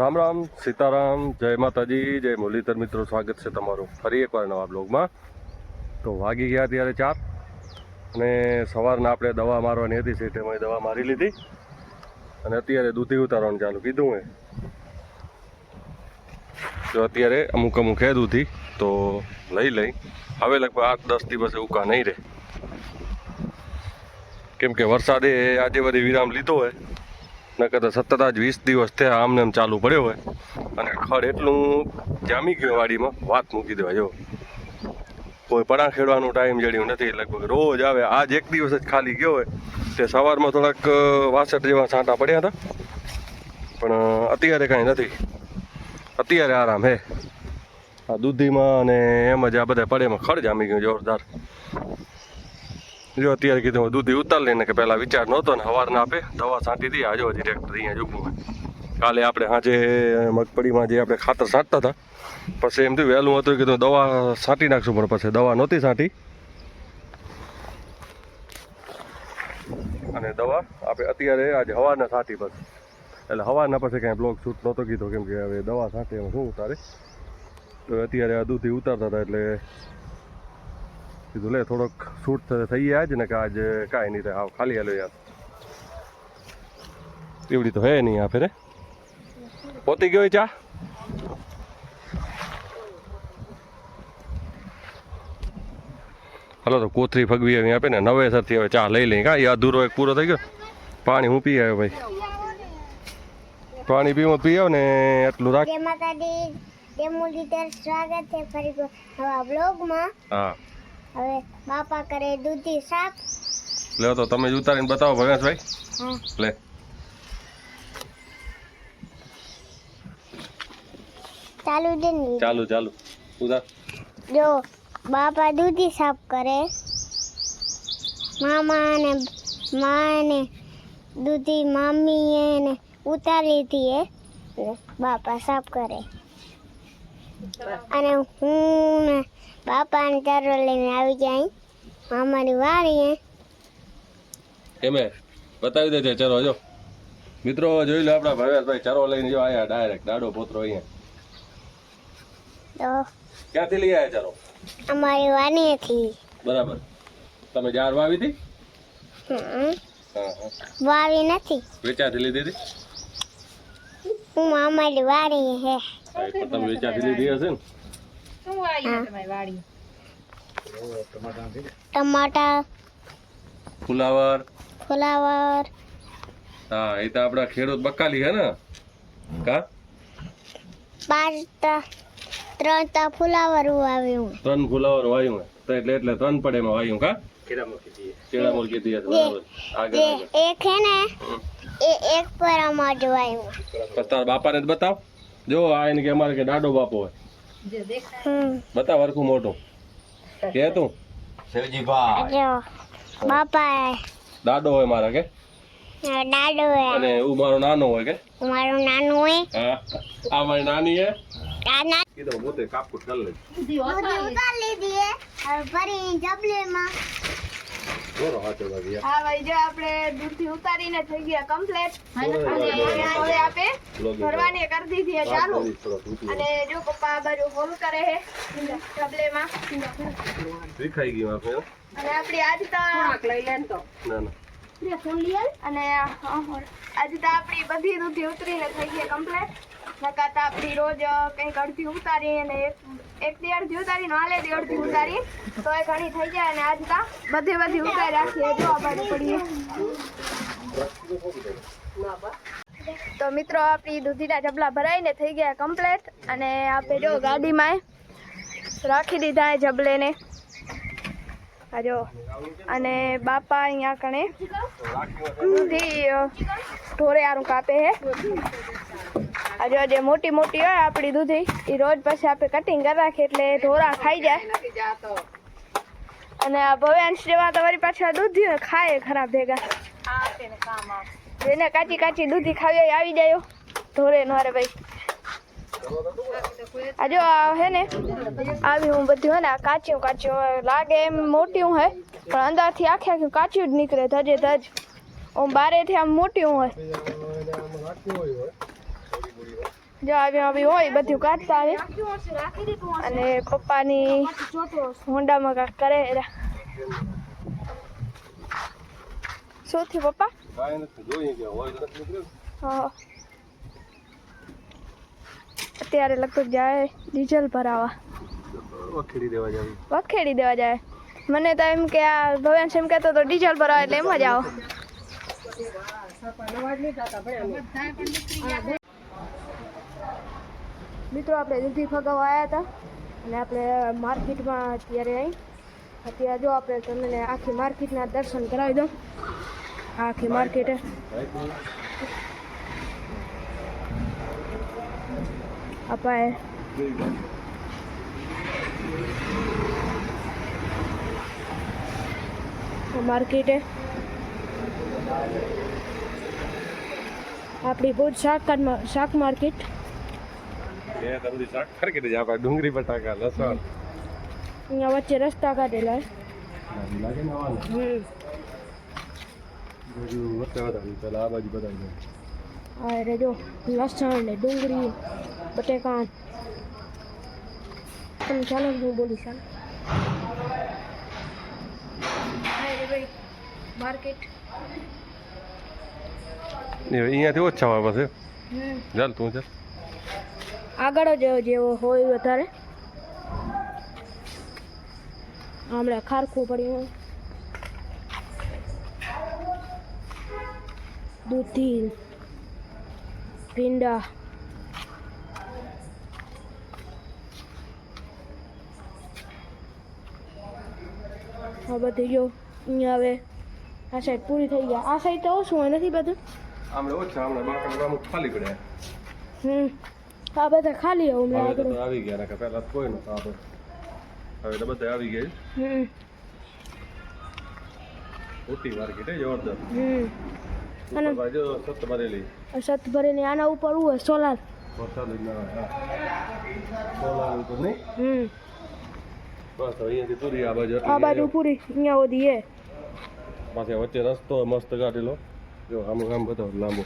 રામ રામ, સીતારામ, જય માતાજી, જય મુરલીધર મિત્રો, સ્વાગત છે તમારું ફરી એકવાર નવા બ્લોગમાં. તો વાગી ગયા ત્યારે ચાર અને સવારના આપણે દવા મારવાની હતી છે તેમાં દવા મારી લીધી. અને અત્યારે દૂધી ઉતારવાનું ચાલુ કીધું મેં. તો અત્યારે અમુક અમુક હે દૂધી, તો લઈ લઈ. હવે લગભગ આઠ દસ દિવસે ઉકા નહીં રહે. કેમ કે વરસાદે આજે બધી વિરામ લીધો હોય. નકર તો સતત આજ વીસ દિવસ થયા આમને આમ ચાલુ પડ્યો હોય. અને ખડ એટલું જામી ગયું વાડીમાં, વાત મૂકી દેવા જો કોઈ પડા ખેડવાનો ટાઈમ જડ્યું નથી લગભગ રોજ આવે. આજ એક દિવસ જ ખાલી ગયો હોય. તે સવારમાં થોડાક વાસઠ જેવા છાંટા પડ્યા હતા. પણ અત્યારે કાંઈ નથી. અત્યારે આરામ હે. આ દૂધીમાં અને એમ જ આ બધા પડેમાં ખડ જામી ગયું, જોરદાર. જો અત્યારે કીધું દૂધી ઉતાર લઈને કે પહેલાં વિચાર નહોતો ને સવારના આપે. દવા છાંટી હતી આજે હજી ટ્રેક્ટર અહીંયા જોગવું કાલે આપણે સાંજે મગફળીમાં જે આપણે ખાતર છાંટતા હતા, પછી એમ થયું વહેલું હતું કીધું દવા છાંટી નાખશું, પણ પછી દવા નહોતી છાંટી. અને દવા આપણે અત્યારે આજે હવાના છાંટી પછી એટલે હવાના પછી કાંઈ બ્લોક શૂટ નહોતો કીધો, કેમ કે હવે દવા છાંટે શું ઉતારે. તો અત્યારે આ દૂધી ઉતારતા હતા એટલે કીધું લે થોડોક શૂટ થઈ ગયા જ ને કે આજ કાંઈ નહીં થાય. ખાલી હાલો યાર. એવડી તો હે નહીં આ ફેરે. પોતી ગયો ચા? હલો તો કોથરી ફગવી આવી આપે ને નવેસરથી હવે ચા લઈ લઈ. કા એ અધૂરો એક પૂરો થઈ ગયો. પાણી હું પી આવ્યો ભાઈ? પાણી પીવું પી આવ ને એટલું રાખ. જય માતાજી. જય મુરલીધર સ્વાગત છે ફરી નવા બ્લોગમાં હા. હવે બાપા કરે દૂધી સાફ લે તો તમે જ ઉતારીને બતાવો ભગેશભાઈ લે. ચાલુ દે ચાલુ ચાલુ. ઉતાર. જો બાપા દૂધી સાફ કરે. મામા ને મા ને દૂધી મામી ને ઉતારી હતી બાપા સાફ કરે. અને હું ને બાપા ને ચારો લઈને આવી જાય. અમારી વાડીએ. કેમે બતાવી દેજે ચલો જો. મિત્રો જોઈ લો આપણા ભવેશભાઈ ચરો લઈને જો આયા ડાયરેક્ટ દાડો પોતરો અહીંયા. ક્યાંથી લઈ આયા ચરો? અમારી વાડીએથી. બરાબર. તમે જાર વાવી હતી? વાવી નથી. વેચાથી લીધી હતી? હું અમારી વાડી હે. હા, તમે વેચાથી લીધી હશે ને. ટમાટા ફુલાવર. ફુલાવર. હા એ તો આપડા ખેડૂત બકાલી હે ને? કા? પાંચ તા- ત્રણ તા ફુલાવર વાવ્યું. ત્રણ ફુલાવર વાવ્યું તો એટલે એટલે ત્રણ પડે માં વાવ્યું કા? કેળામોર દીએ હશે બરાબર દીએ બરાબર. આગળ એક હે ને એ એક પર અમાર જોવાયું તારા બાપાને જ બતાવ. જો આ એને કે અમારે કે દાડો બાપો હોય. હમ. બતાવ મોટું કે તું? જો બાપા દાડો હોય મારા કે? દાડો હોય અને હું મારો નાનો હોય કે? મારું નાનું હોય. હા. આ મારી નાની હે? આ ના કીધું પોતે કાપકૂટ કરી લે દીધી ઉતાર લીધી હે. ફરી જબલીમાં. હા ભાઈ જો આપણે દૂધથી ઉતારીને થઈ ગયા કમ્પ્લેટ હવે આપે ભરવાની કરી દીધી છે ચાલુ. અને જો પપ્પા આ બાજુ હોલ કરે છે ગયું આપણે અને આપણી આજ તો. ના ના. અને આજે તો આપણી બધી દૂધી ઉતરીને થઈ ગઈ કમ્પ્લીટ નકા તો આપણી રોજ કંઈક અડધી ઉતારી અને એક એક દી અડધી ઉતારી ને હાલે દી અડધી ઉતારી. તો એ ઘણી થઈ જાય અને આજ તો બધી બધી ઉતારી રાખીએ. જો આ બાજુ પડીએ. તો મિત્રો આપણી દૂધીના જબલા ભરાઈને થઈ ગયા કમ્પ્લીટ અને આપણે જો ગાડીમાં રાખી દીધા એ જબલેને. આ જો અને બાપા અહીંયા કણે દૂધી અ, ઢોરે આરું કાપે હે. આ જો જે મોટી મોટી હોય આપણી દૂધી એ રોજ પછી આપણે કટિંગ કરી રાખીએ એટલે ઢોરા ખાઈ જાય. અને આ ભવ્યાંશ જેવા તમારી પાછળ દૂધી ખાય ખરાબ ભેગા. જેને કાચી કાચી દૂધી ખાવી હોય આવી જાય ઢોરે નો ભાઈ. આ જો આ હે ને, આવી હું બધું હે ને, આ કાચી કાચી લાગે એમ મોટી હે પણ અંદરથી આખે આખી કાચ્યું જ નીકળે ધજે ધજ. ઓમ બારેથી આમ મોટી હોય. જો આવી આવી હોય બધું કાઢતા આવે અને પપ્પાની હોન્ડામાં કાંઈક કરે એરા. શું થયું પપ્પા? અત્યારે લગભગ જાય ડીઝલ ભરાવા. વખેડી દેવા વખેડી દેવા જાય. મને તો એમ કે આ ભવ્યાંશ એમ કહેતો તો ડીઝલ ભરાવા એટલે એમ જ આવો. મિત્રો આપણે દૂધી ફગાવવા આવ્યા હતા અને આપણે માર્કેટમાં અત્યારે અહીં અત્યારે જો આપણે તમને આખી માર્કેટના દર્શન કરાવી દઉં. આખી માર્કેટ. આપણે માર્કેટ. આપણી ભુજ શાક શાક માર્કેટ. આપણે ડુંગળી બટાકા લસણ. અહીંયા વચ્ચે રસ્તા કાઢેલા. લાગે ને આવવાનું બધું વચ્ચે વધારી પેલા આ બાજુ બધા આ રે જો લસણ ને ડુંગળી બટેકા. તમે ચાલો હું બોલીશ માર્કેટ અહીંયાથી ઓછા આવે પછી ચાલ તું ચાલ. આગળ જ જેવો હોય વધારે. હમણાં ખારખું પડ્યું દૂધી ભીંડા. આ બધી જો અહીંયા હવે આ સાઈડ પૂરી થઈ ગયા. આ સાઈડ તો ઓછું હોય નથી બધું. આમણે ઓછા હમણાં બાકી ખાલી પડ્યા હમ. આ બધા ખાલી હવે હવે તો આવી ગયા કે પહેલા કોઈ નતો આવે હવે તો બધા આવી ગયા હમ. મોટી માર્કેટ હે જોરદાર. હમ. અને બાજુ સત ભરેલી. સત ભરેલી આના ઉપર ઉ સોલાર. વરસાદ ના સોલાર ઉપર નહીં? હમ. બસ અહીંયાથી પૂરી આ બાજુ આ બાજુ પૂરી અહીંયા ઓધી એ પાછે વચ્ચે રસ્તો મસ્ત કાઢેલો જો આમ આમ બધો લાંબો.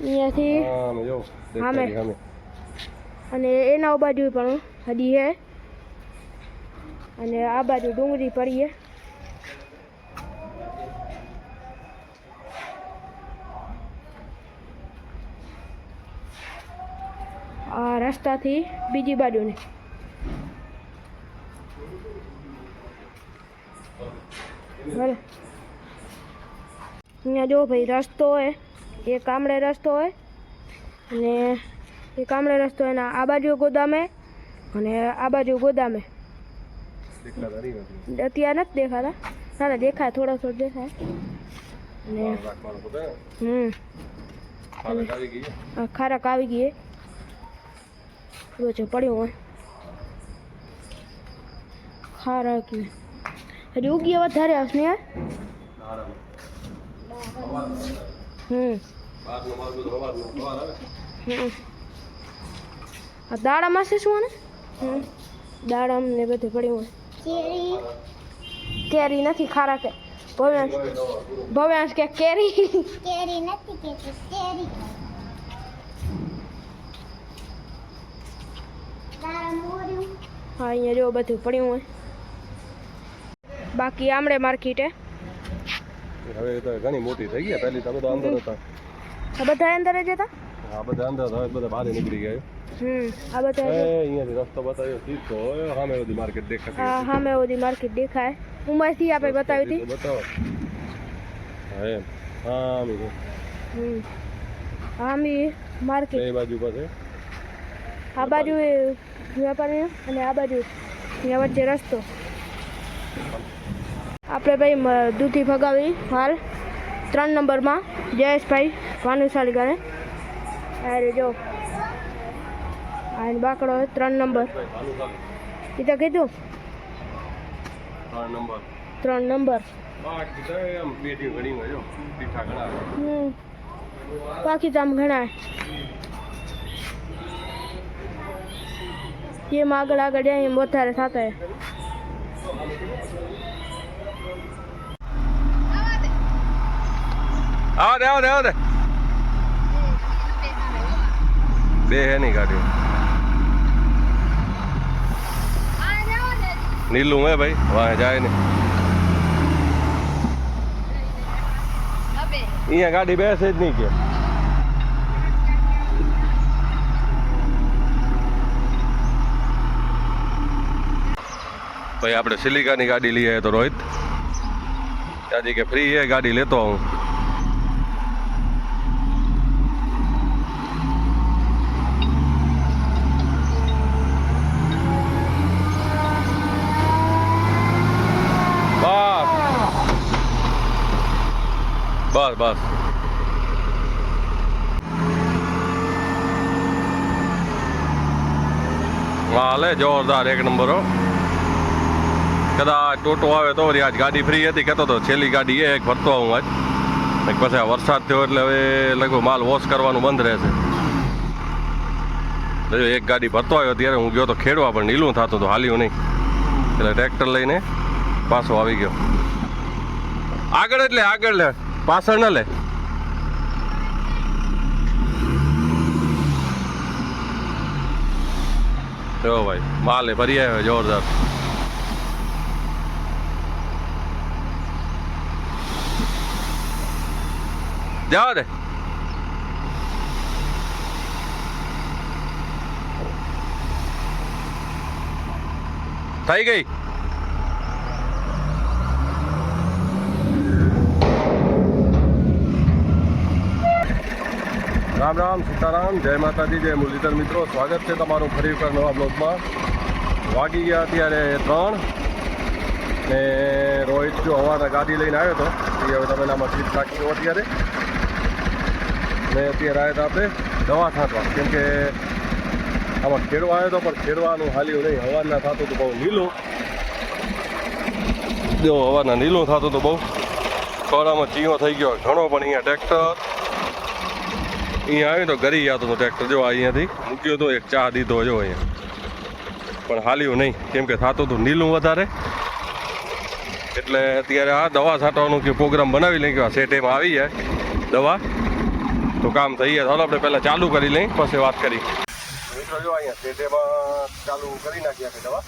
અહીંયાથી આમ જો. દેખાય સામે. અને એના બાજુ પણ હજી હે. અને આ બાજુ ડુંગળી પડી હે. આ રસ્તાથી બીજી બાજુની. ભલે અહીંયા જો ભાઈ રસ્તો હોય, એક આમળે રસ્તો હોય, અને એક કામળે રસ્તો એના આ બાજુ ગોદામે અને આ બાજુ ગોદામે. અત્યારે નથી દેખાતા. ના ના દેખાય થોડા થોડા દેખાય. અને હમ. ખારાક આવી ગઈ છે. પડ્યો હોય. ખારાક. હજી ઉગી વધારે આવશે ને હમ. હમ. આ દાડમ છે શું આને? દાડમ ને બધું પડ્યું હોય. કેરી. કેરી નથી ખારા કે ભવ્યાંશ. ભવ્યાંશ કે કેરી. કેરી નથી કેતી કેરી. હા અહીંયા જો બધું પડ્યું હોય. બાકી આમળે માર્કેટે. હવે તો ઘણી મોટી થઈ ગઈ પહેલી તો બધા અંદર હતા. આ બધા અંદર જ હતા? હા બધા અંદર હતા બધા બહાર નીકળી ગયા. આ. અહીંયાથી રસ્તો બતાવ્યો સીધો સામે બધી માર્કેટ દેખાય હા સામે ઓધી માર્કેટ દેખાય. ઉમરથી આપણે બતાવી હતી. બતાવો. હા હા મી હમ. માર્કેટ એ બાજુ પાસે આ બાજુ વેપારી અને આ બાજુ ત્યાં વચ્ચે રસ્તો. આપણે ભાઈ દૂધી ભગાવી હાલ. ત્રણ નંબરમાં જયેશભાઈ ભાનુશાલી ગાને. અરે જો. આ બાકડો ત્રણ નંબર. એ તો કીધું? ત્રણ નંબર. ત્રણ નંબર. બાકી તો એમ આમ ઘણા. જેમ આગળ આગળ જાય એમ વધારે થતા આવો દે આવો દે આવો દે. બે હે નહીં ગાડી નીલું હે ભાઈ. વાહ, જાય ને. અહીંયા ગાડી બેસે જ નહીં કે. ભાઈ, આપણે સિલિકાની ગાડી લઈએ તો રોહિત. ત્યાંથી કે, ફ્રી છે ગાડી, લેતો હું બસ બસ. હાલે જોરદાર એક નંબર, હો. કદાચ ટોટો આવે તો આજ ગાડી ફ્રી હતી. કહેતો તો છેલ્લી ગાડી એક ભરતો હું આજ. પછી વરસાદ થયો એટલે હવે લગભગ માલ વોશ કરવાનું બંધ રહેશે. એક ગાડી ભરતો આવ્યો ત્યારે હું ગયો તો ખેડવા, પણ નીલું થતું હતું હાલ્યું નહીં. એટલે ટ્રેક્ટર લઈને પાછો આવી ગયો. આગળ એટલે આગળ લે. પાછળ ન લે. જો ભાઈ માલ ભરી આવ્યો જોરદાર. જવા દે થઈ ગઈ. રામ રામ, સીતારામ, જય માતાજી, જય મુરલીધર મિત્રો. સ્વાગત છે તમારું ફરી એકવાર નવા બ્લોગમાં વાગી ગયા અત્યારે ત્રણ ને રોહિત જો હવાના ગાડી લઈને આવ્યો હતો એ હવે તમે આમાં સીટ નાખી અત્યારે. ને અત્યારે આવ્યા હતા આપણે દવા છાંટવા કેમ કે આમાં ખેડવા આવ્યો હતો, પણ ખેડવાનું હાલ્યું નહીં. હવાના થતું હતું બહુ નીલું. જો હવાના નીલું થતું હતું બહુ. ખોરામાં ચીયો થઈ ગયો. ઘણો પણ અહીંયા ટ્રેક્ટર અહીંયા આવ્યું તો ગરી જતો હતો ટ્રેક્ટર જો અહીંયાથી મૂક્યો તો એક ચા દીધો જો અહીંયા. પણ હાલ્યું નહીં. કેમ કે થતું હતું નીલું વધારે. એટલે અત્યારે આ દવા છાંટવાનું કે પ્રોગ્રામ બનાવી લઈ ગયો સેટેમાં આવી જાય. દવા. તો કામ થઈ જાય. ચાલો આપણે પહેલાં ચાલુ કરી લઈ પછી વાત કરી મિત્રો જો અહીંયા સેટેમાં ચાલુ કરી નાખી આપણે દવા.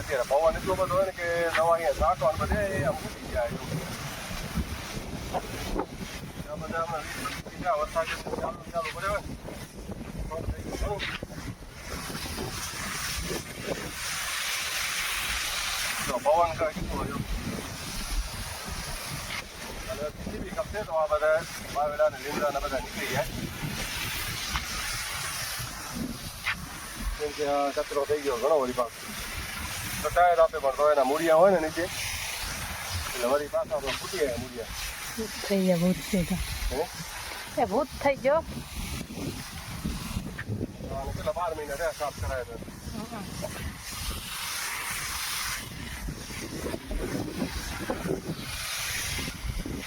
અત્યારે પવન એટલો બધો હોય ને કે દવા અહીંયા છાંટવાનું બધે આમ ઉડી જાય. આ બધા હમણાં વીસ પચીસ વીઘા વરસાદ ચાલુ ગયું. જો પવન કા કેટલો હોય અને જીસીબી કપશે તો આ બધા લીમડા ને બધા નીકળી જાય કેમ કે થઈ ગયો ઘણો વળી પાક તો ટાયર આપે પણ એના મૂળિયા હોય ને નીચે એટલે વળી પાછા ફૂટી જાય મૂળિયા થઈ ગયા ભૂત થઈ ગયા હે એ ભૂત થઈ ગયો. પેલા બાર મહિના રહ્યા સાફ કરાય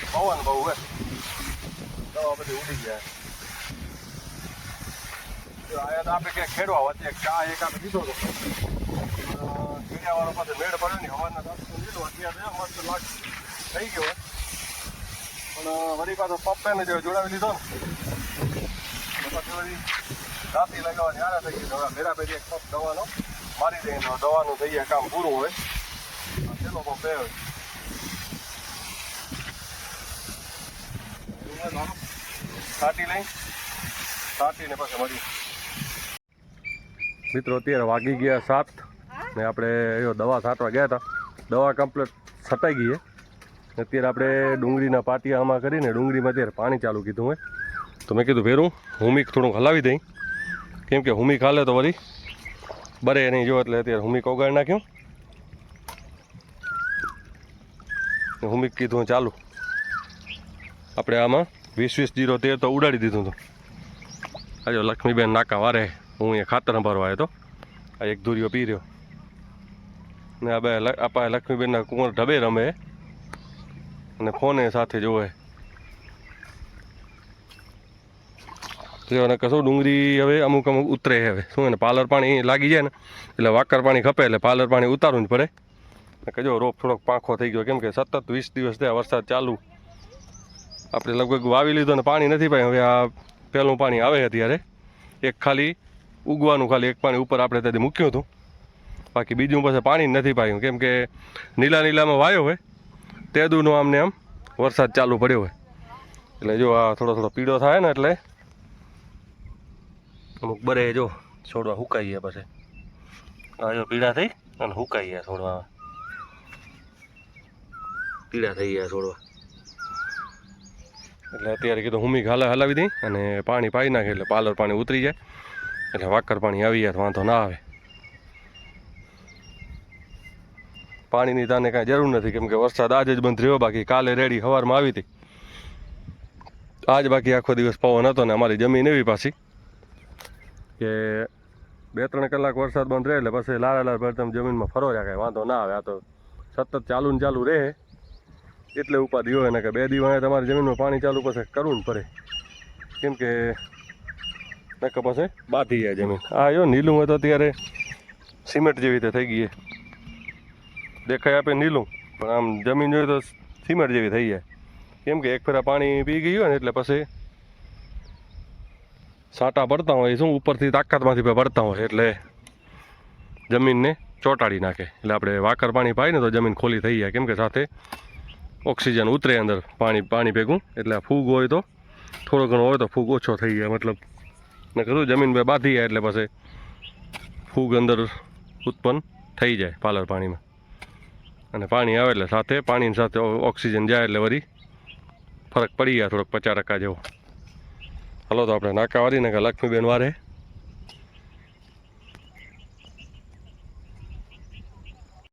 પવન બહુ હે. દવા બધી ઉડી જાય જો આયા તો આપણે ક્યાંક ખેડવા વચ્ચે ચા એક આપણે દીધો હતો ખેડિયાવાળો પાસે મેળ પડ્યો ને હવાના દસ લીધો અત્યારે મસ્ત લાગ થઈ ગયો. પણ વળી પાછો પપ્પાને જો જોડાવી લીધો ને. પછી રાતી લગાવવાની આરા થઈ ગઈ હવે ભેરા ભેરી એક પપ દવાનો. મારી દઈએ દવાનું થઈ જાય કામ પૂરું હોય. છેલ્લો પપ બે હોય. સાટી લઈ. સાટીને પછી મળી મિત્રો, અત્યારે વાગી ગયા સાત ને આપણે દવા છાંટવા ગયા હતા. દવા કમ્પ્લીટ છટાઈ ગઈ અત્યારે આપણે ડુંગળીના પાટિયા આમાં કરીને ડુંગળીમાં અત્યારે પાણી ચાલુ કીધું હોય. તો મેં કીધું, ભેરું, હુમિક થોડુંક હલાવી દઈ. કેમ કે હુમિક હાલે તો વળી બરે નહીં જો, એટલે અત્યારે હુમિક ઓગાળી નાખ્યું. હુમિક કીધું, ચાલુ. આપણે આમાં વીસ વીસ જીરો તેર તો ઉડાડી દીધું હતું. આજે લક્ષ્મીબેન નાકા વારે, હું અહીંયા ખાતર ભરવા આવ્યો હતો. આ એક ધૂરીઓ પી રહ્યો. ને આ બે આપા લક્ષ્મીબેનના કુંવર ઢબે રમે. અને ફોને સાથે જોવે તો એને કશું ડુંગળી હવે અમુક અમુક ઉતરે હવે. શું એને પાલર પાણી લાગી જાય ને, એટલે વાકર પાણી ખપે એટલે પાલર પાણી ઉતારવું જ પડે. ને કે જો રોપ થોડોક પાંખો થઈ ગયો. કેમ કે સતત વીસ દિવસ થયા વરસાદ ચાલુ. આપણે લગભગ વાવી લીધો ને પાણી નથી પાય હવે આ પહેલું પાણી આવે અત્યારે. એક ખાલી ઉગવાનું ખાલી, એક પાણી ઉપર આપણે ત્યાંથી મૂક્યું હતું. બાકી બીજું પાસે પાણી જ નથી પાયું કેમ કે નીલા નીલામાં વાયો હોય. તે દૂનો આમને આમ વરસાદ ચાલુ પડ્યો હોય. એટલે જો આ થોડો થોડો પીળો થાય ને એટલે અમુક બરે જો છોડવા હુકાઈ ગયા પછી. આ જો પીળા થઈ અને હુકાઈ ગયા છોડવા. પીળા થઈ ગયા છોડવા. એટલે અત્યારે કીધું હુમી હાલા હલાવી દઈ અને પાણી પાઈ નાખે એટલે પાલર પાણી ઉતરી જાય. એટલે વાકર પાણી આવી જાય વાંધો ના આવે. પાણીની તાને કાંઈ જરૂર નથી, કેમ કે વરસાદ આજે જ બંધ રહ્યો, બાકી કાલે રેડી સવારમાં આવી હતી. આજ બાકી આખો દિવસ પવન હતો ને અમારી જમીન એવી પાછી કે બે ત્રણ કલાક વરસાદ બંધ રહે એટલે પછી લારા લાર ભર તમે જમીનમાં ફરો રહ્યા, કાંઈ વાંધો ના આવે, આ તો સતત ચાલુ ને ચાલુ રહે. એટલે ઉપાધિ હોય ને કે બે દિવસ તમારી જમીનમાં પાણી ચાલુ પછી કરવું જ પડે. કેમ કે નકર પછી બાંધી જાય જમીન. આ જો નીલું હોય તો અત્યારે સિમેન્ટ જેવી રીતે થઈ ગઈ. દેખાય આપે નીલું. પણ આમ જમીન જોઈએ તો સિમેન્ટ જેવી થઈ જાય. કેમ કે એક ફેરા પાણી પી ગયું હોય ને એટલે પછી સાટા પડતા હોય, શું ઉપરથી તાકાતમાંથી પડતા હોય એટલે જમીનને ચોંટાડી નાખે. એટલે આપણે વાકર પાણી પાય ને તો જમીન ખોલી થઈ જાય. કેમ કે સાથે ઓક્સિજન ઉતરે અંદર પાણી પાણી ભેગું. એટલે ફૂગ હોય તો, થોડો ઘણો હોય તો ફૂગ ઓછો થઈ જાય. મતલબ ને કીધું જમીન બે બાંધી જાય એટલે પછી ફૂગ અંદર ઉત્પન્ન થઈ જાય પાલર પાણીમાં. અને પાણી આવે એટલે સાથે, પાણીની સાથે ઓક્સિજન જાય એટલે વળી ફરક પડી ગયા થોડોક પચાસ ટકા જેવો. હલો તો આપણે નાકાવાળી ને કે લક્ષ્મીબેન વારે